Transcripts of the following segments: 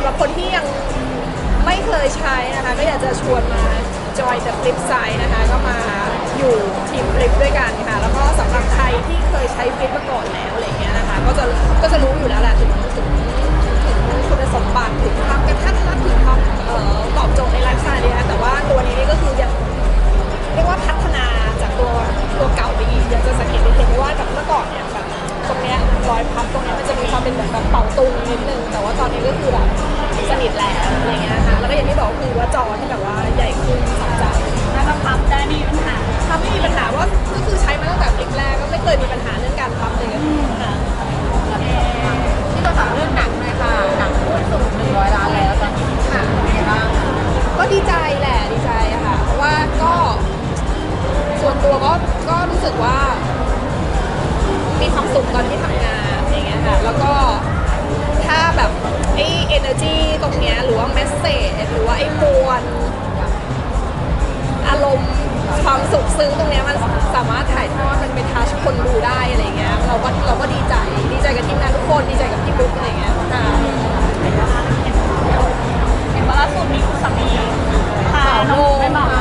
ำหรับคนที่ยังไม่เคยใช้นะคะ ก็อยากจะชวนมาจอยเดอะฟลิปไซด์นะคะ ก็มาอยู่ทีมฟลิปด้วยกันค่ะ แล้วก็ ก็ก็รู้สึกว่า มีความสุขตอนที่ทำงานอย่างเงี้ยค่ะแล้วก็ถ้าแบบไอ้ energy ตรงเนี้ยหรือว่า message หรือว่าไอ้มวลแบบอารมณ์ความสุขซึ้งตรงเนี้ยมันสามารถถ่ายทอดมันไปทัชคนดูได้อะไรเงี้ยเราก็เราก็ดีใจดีใจกับทีมงานทุกคนดีใจกับพี่บุ๊กอะไรเงี้ยค่ะเห็นว่าล่าสุดมีคุณสามีพาน้องไปบอก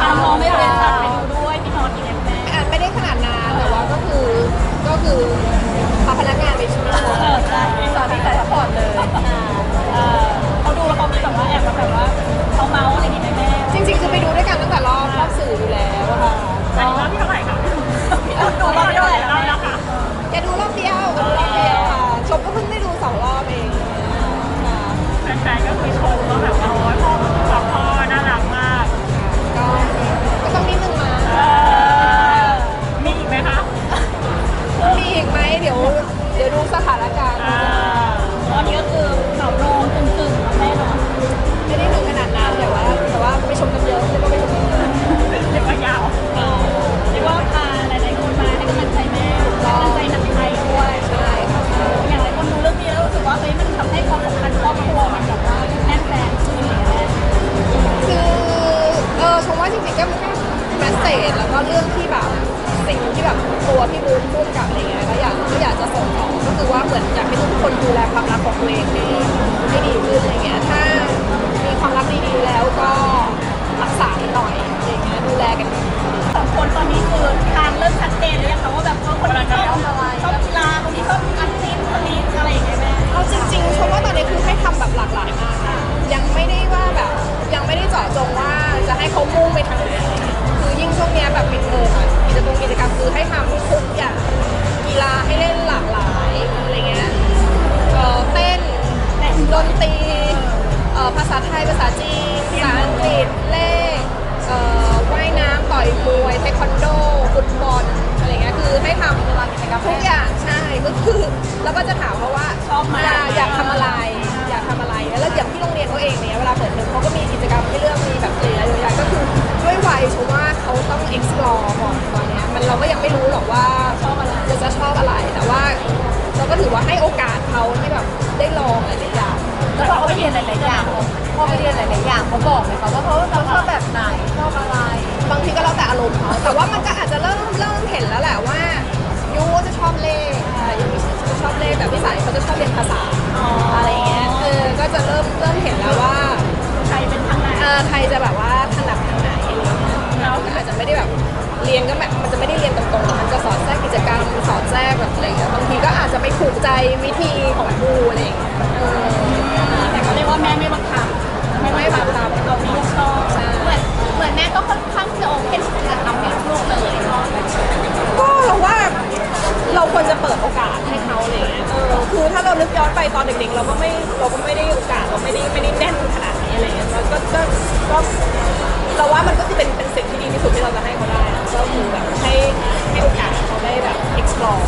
จแล้วก็เรื่องที่แบบสิ่งที่แบบตัวพี่บูมพูดกับอะไรเงี้ยก็อยากก็อยากจะส่งต่อก็คือว่าเหมือนอยากให้ทุกคนดูแลความรักของตัวเองให้ให้ดีขึ้นอะไรเงี้ยถ้ามีความรักดีๆแล้วก็รักษาหน่อยอะไรเงี้ยดูแลกันสองคนตอนนี้คือทางเริ่มชัดเจนหรือยังคะว่าแบบเออคนนี้ชอบชอบกีฬาคนนี้ชอบอันซีนคนนี้อะไรอย่างเงี้ยแม่เอาจริงๆชมว่าตอนนี้คือให้ทำแบบหลากหลายมากนะยังไม่ได้ว่าแบบยังไม่ได้เจาะจงว่าจะให้เขามุ่งไปทางไหน ยิ่งช่วงเนี้ยแบบปิดเทอมอะกิจกรรมกิจกรรมคือให้ทำทุกอย่างกีฬาให้เล่นหลากหลายอะไรเงี้ยเอ่อเต้นดนตรีเอ่อภาษาไทยภาษาจีนภาษาอังกฤษเลขเอ่อว่ายน้ำต่อยมวยเทควันโดฟุตบอลอะไรเงี้ยคือให้ทำ ทุกอย่างใช่ก็คือแล้วก็จะถามเขาว่าชอบมาอยากทำอะไร อยากทำอะไรแล้วอย่างที่โรงเรียนเขาเองเนี่ยเวลาเปิดเทอมเขาก็มีกิจกรรมให้เลือกมีแบบหลายๆอย่างก็คือด้วยวัยชม เขาต้อง explore ก่อนตอนเนี้ยมันเราก็ยังไม่รู้หรอกว่าชอบอะไรจะชอบอะไร แต่ว่าเราก็ถือว่าให้โอกาสเขาที่แบบได้ลองหลายๆอย่างแล้วพอไปเรียนหลายๆอย่างพอไปเรียนหลายๆอย่างเขาบอกไหมคะว่าเขาเขาชอบแบบไหนชอบอะไร บางทีก็แล้วแต่อารมณ์เขาแต่ว่ามันก็อาจจะเริ่มเริ่มเห็นแล้วแหละว่ายูจะชอบเลขอ่ายูจะชอบเลขแต่พี่สายเขาจะชอบเรียนภาษา เรียนก็แบบมันจะไม่ได้เรียนตรงๆมันจะสอนแทรกกิจกรรมสอนแทรกแบบอะไรอย่างเงี้ยบางทีก็อาจจะไม่ถูกใจวิธีของครูอะไรอย่างเงี้ยแต่ก็เรียกว่าแม่ไม่บังคับไม่ไม่บังคับเราไม่ชอบเหมือนเหมือนแม่ก็ค่อนข้างจะโอเคที่จะทำให้ลูกเลยก็เราว่าเราควรจะเปิดโอกาสให้เขาเลยคือถ้าเรานึกย้อนไปตอนเด็กๆ เราก็ไม่เราก็ไม่ได้โอกาสเราไม่ได้ไม่ได้แน่นขนาดนี้อะไรเงี้ยเราก็ก็ก็เราว่ามันก็คือเป็นเป็นสิ่งที่ดีที่สุดที่เราจะให้ ก็คือแบบให้ให้โอกาสเขาได้แบบ explore